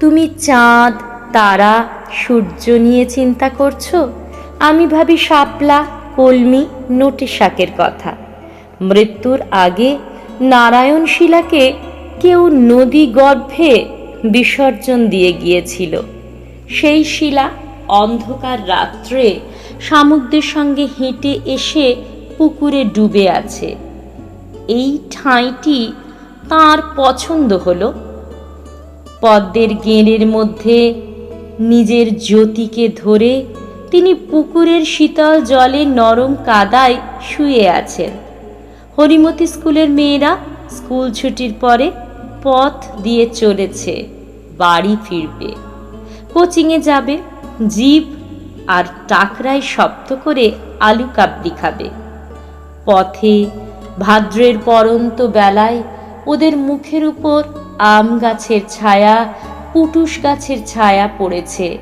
তুমি চাঁদ, তারা, সূর্য নিয়ে চিন্তা করছ? আমি ভাবি শাপলা, কলমি, নোটে শাকের কথা। মৃত্যুর আগে নারায়ণ শিলাকে কেউ নদী গর্ভে বিসর্জন দিয়ে গিয়েছিল। সেই শিলা অন্ধকার রাত্রে শামুকদের সঙ্গে হেঁটে এসে পুকুরে ডুবে আছে। এই ঠাঁইটি তার পছন্দ হলো। পদ্মের গেঁড়ের মধ্যে নিজের জ্যোতিকে ধরে তিনি পুকুরের শীতল জলে নরম কাদায় শুয়ে আছেন। হরিমতি স্কুলের মেয়েরা স্কুল ছুটির পরে পথ দিয়ে চলেছে বাড়ি ফিরবে। কোচিংয়ে যাবে, জিভ আর টাকরায় শব্দ করে আলু কাবলি খাবে। পথে ভাদ্রের পরন্ত বেলায় ওদের মুখের উপর আম গাছের ছায়া, পুটুস গাছের ছায়া পড়েছে।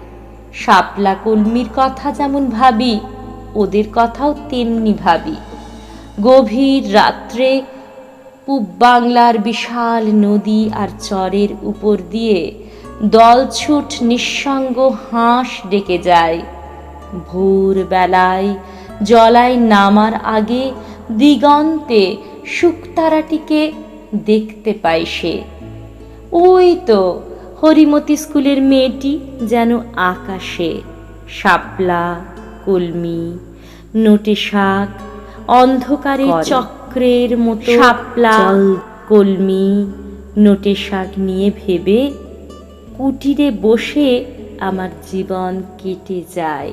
শাপলা কলমির কথা যেমন ভাবি, ওদের কথাও তেমনি ভাবি। গভীর রাত্রে পূব বাংলার বিশাল নদী আর চরের উপর দিয়ে দলছুট নিঃসঙ্গ হাঁস ডেকে যায়। ভোর বেলায় জলায় নামার আগে দিগন্তে শুকতারাটিকে দেখতে পায় সে। ওই তো হরিমতি স্কুলের মেয়েটি যেন আকাশে শাপলা কলমি নোটে শাক অন্ধকারে চক্রের মতো শাপলা, কলমি নোটে শাক নিয়ে ভেবে কুটিরে বসে আমার জীবন কেটে যায়।